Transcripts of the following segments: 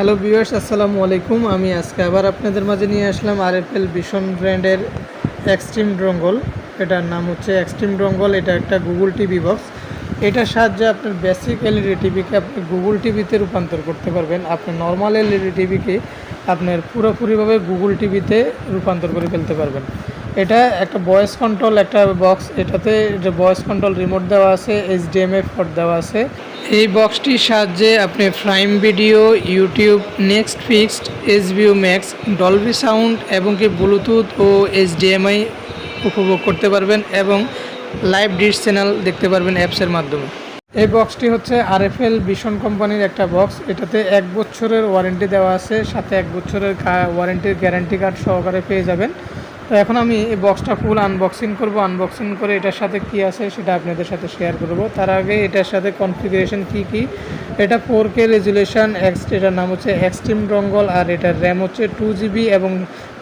Hello viewers, আসসালামু আলাইকুম। আমি আজকে আবার আপনাদের মাঝে নিয়ে আসলাম আর এফ এল ভীষণ ব্র্যান্ডের এক্সট্রিম ড্রঙ্গল এটার নাম হচ্ছে এক্সট্রিম ড্রঙ্গল এটা একটা গুগল টিভি বক্স। এটার সাহায্যে আপনার বেসিক এলইডি টিভিকে আপনি গুগল টিভিতে রূপান্তর করতে পারবেন। আপনি নর্মাল এলইডি টিভিকে আপনার পুরোপুরিভাবে গুগল টিভিতে রূপান্তর করে ফেলতে পারবেন। এটা একটা ভয়েস কন্ট্রোল একটা বক্স এটাতে যে ভয়েস কন্ট্রোল রিমোট দেওয়া আছে এইচডিএমআই পোর্ট দেওয়া আছে। এই বক্সটির সাহায্যে আপনি prime video YouTube Netflix HBO max Dolby sound এবং কি ব্লুটুথ ও এইচডিএমআই উপভোগ করতে পারবেন এবং লাইভ ডিশ চ্যানেল দেখতে পারবেন অ্যাপসের মাধ্যমে। এই বক্সটি হচ্ছে আরএফএল ভিশন কোম্পানির একটা বক্স। এটাতে এক বছরের ওয়ারেন্টি দেওয়া আছে। সাথে এক বছরের ওয়ারেন্টির গ্যারান্টি কার্ড সহকারে পেয়ে যাবেন। তো এখন আমি এই বক্সটা ফুল আনবক্সিং করব। আনবক্সিং করে এটার সাথে কি আছে সেটা আপনাদের সাথে শেয়ার করব। তার আগে এটার সাথে কনফিগারেশন কি কি? এটা ফোর কে রেজুলেশন এক্স এটার নাম হচ্ছে এক্সট্রিম ডঙ্গল আর এটার র্যাম হচ্ছে টু জিবি এবং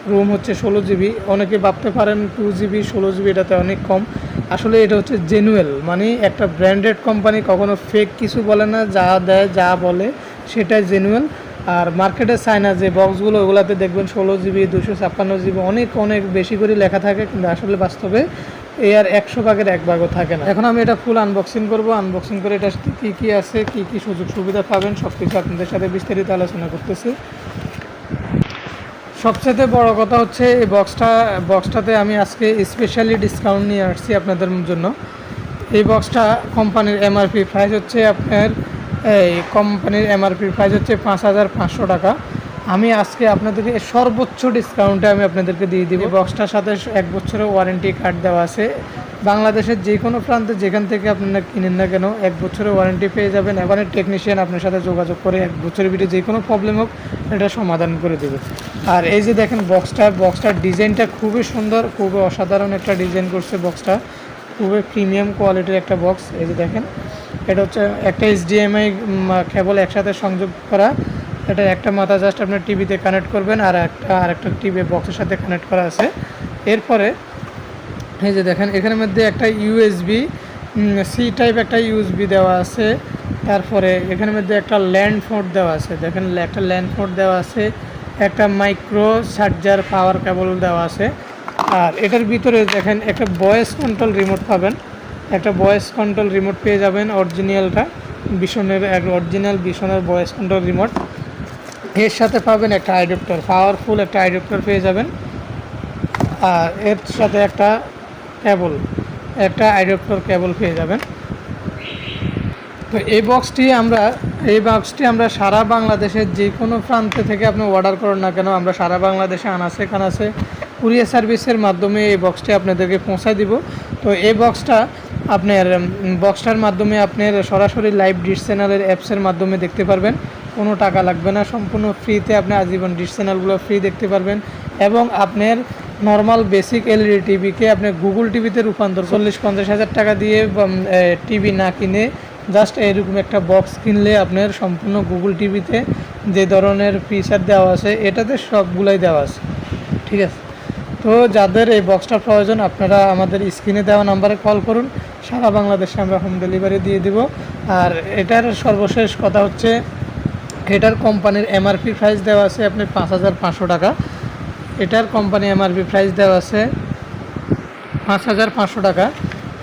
রুম হচ্ছে ষোলো জিবি অনেকে ভাবতে পারেন টু জিবি ষোলো জিবি এটাতে অনেক কম। আসলে এটা হচ্ছে জেনুয়েল মানে একটা ব্র্যান্ডেড কোম্পানি কখনো ফেক কিছু বলে না, যা দেয়, যা বলে সেটাই জেনুয়েল আর মার্কেটে চায়না যে বক্সগুলো ওগুলাতে দেখবেন ষোলো জিবি দুশো ছাপ্পান্ন জিবি অনেক অনেক বেশি করে লেখা থাকে, কিন্তু আসলে বাস্তবে এ আর একশো ভাগের এক ভাগও থাকে না। এখন আমি এটা ফুল আনবক্সিং করব। আনবক্সিং করে এটা কী কী আছে, কী কী সুযোগ সুবিধা পাবেন সব কিছু আপনাদের সাথে বিস্তারিত আলোচনা করতেছি। সবচেয়ে বড় কথা হচ্ছে এই বক্সটা বক্সটাতে আমি আজকে স্পেশালি ডিসকাউন্ট নিয়ে আসছি আপনাদের জন্য। এই বক্সটা কোম্পানির এমআরপি প্রাইস হচ্ছে আপনার এই কোম্পানির এমআরপি প্রাইস হচ্ছে পাঁচ হাজার পাঁচশো টাকা। আমি আজকে আপনাদেরকে সর্বোচ্চ ডিসকাউন্টে আমি আপনাদেরকে দিয়ে দিব। বক্সটার সাথে এক বছরের ওয়ারেন্টি কার্ড দেওয়া আছে। বাংলাদেশের যে কোনো প্রান্তে যেখান থেকে আপনারা কিনেন না কেন, এক বছরের ওয়ারেন্টি পেয়ে যাবেন। এবারে টেকনিশিয়ান আপনার সাথে যোগাযোগ করে এক বছরের ভিতরে যে কোনো প্রবলেম হোক, এটা সমাধান করে দেবে। আর এই যে দেখেন বক্সটা বক্সটার ডিজাইনটা খুবই সুন্দর, খুবই অসাধারণ একটা ডিজাইন করছে বক্সটা খুবই প্রিমিয়াম কোয়ালিটির একটা বক্স, এই যে দেখেন। এটা হচ্ছে একটা এইচডিএমআই কেবল একসাথে সংযোগ করা। এটা একটা মাথা জাস্ট আপনার টিভিতে কানেক্ট করবেন আর একটা আর একটা টিভি বক্সের সাথে কানেক্ট করা আছে। এরপরে, এই যে দেখেন এখানের মধ্যে একটা ইউএসবি সি টাইপ একটা ইউএসবি দেওয়া আছে। তারপরে এখানের মধ্যে একটা ল্যান্ড ফোর্ট দেওয়া আছে। দেখেন, একটা ল্যান্ড ফোর্ট দেওয়া আছে। একটা মাইক্রো চার্জার পাওয়ার কেবল দেওয়া আছে। আর এটার ভিতরে দেখেন, একটা ভয়েস কন্ট্রোল রিমোট পাবেন। একটা ভয়েস কন্ট্রোল রিমোট পেয়ে যাবেন অরিজিনালটা বিশনের এক অরিজিনাল বিশনের ভয়েস কন্ট্রোল রিমোট এর সাথে পাবেন একটা আইডপ্টার পাওয়ারফুল একটা আইডপ্টার পেয়ে যাবেন। আর এর সাথে একটা কেবল একটা আইডপ্টার কেবল পেয়ে যাবেন। তো এই বক্সটি আমরা, এই বক্সটি আমরা সারা বাংলাদেশের যে কোনো প্রান্তে থেকে আপনি অর্ডার করেন না কেন, আমরা সারা বাংলাদেশে আনাসে কানাসে কুরিয়ার সার্ভিসের মাধ্যমে এই বক্সটি আপনাদেরকে পৌঁছায় দিব। তো এই বক্সটা আপনার বক্সটার মাধ্যমে আপনার সরাসরি লাইভ ডিশ চ্যানেলের অ্যাপসের মাধ্যমে দেখতে পারবেন। কোনো টাকা লাগবে না, সম্পূর্ণ ফ্রিতে আপনি আজীবন ডিশ চ্যানেলগুলো ফ্রি দেখতে পারবেন। এবং আপনার নর্মাল বেসিক এলইডি টিভিকে আপনি গুগল টিভিতে রূপান্তর চল্লিশ পঞ্চাশ হাজার টাকা দিয়ে টিভি না কিনে জাস্ট এরকম একটা বক্স কিনলে আপনার সম্পূর্ণ গুগল টিভিতে যে ধরনের ফিচার দেওয়া আছে, এটাতে সবগুলাই দেওয়া আছে। ঠিক আছে? তো যাদের এই বক্সটা প্রয়োজন, আপনারা আমাদের স্ক্রিনে দেওয়া নাম্বারে কল করুন। সারা বাংলাদেশে আমরা হোম ডেলিভারি দিয়ে দিব। আর এটার সর্বশেষ কথা হচ্ছে, এটার কোম্পানির এমআরপি প্রাইস দেওয়া আছে আপনি পাঁচ হাজার পাঁচশো টাকা। এটার কোম্পানি এমআরপি প্রাইস দেওয়া আছে পাঁচ হাজার পাঁচশো টাকা।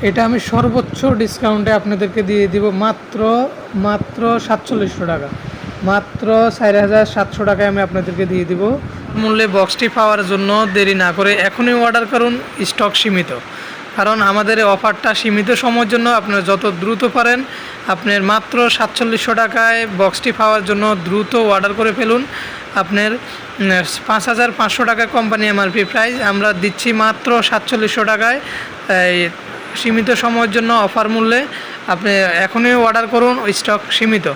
এটা আমি সর্বোচ্চ ডিসকাউন্টে আপনাদেরকে দিয়ে দিব মাত্র মাত্র সাতচল্লিশশো টাকা। মাত্র চার হাজার সাতশো টাকায় আমি আপনাদেরকে দিয়ে দিব। মূল্যে বক্সটি পাওয়ার জন্য দেরি না করে এখনই অর্ডার করুন স্টক সীমিত। কারণ আমাদের অফারটা সীমিত সময়ের জন্য আপনারা যত দ্রুত পারেন, আপনার মাত্র সাতচল্লিশশো টাকায় বক্সটি পাওয়ার জন্য দ্রুত অর্ডার করে ফেলুন। আপনার পাঁচ হাজার পাঁচশো টাকা কোম্পানি এমআরপি প্রাইস আমরা দিচ্ছি মাত্র সাতচল্লিশশো টাকায়। সীমিত সময়ের জন্য অফার মূল্যে আপনি এখনই অর্ডার করুন স্টক সীমিত।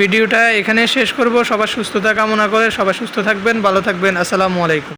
ভিডিওটা এখানে শেষ করব। সবার সুস্থতা কামনা করে সবাই সুস্থ থাকবেন, ভালো থাকবেন। আসসালামু আলাইকুম।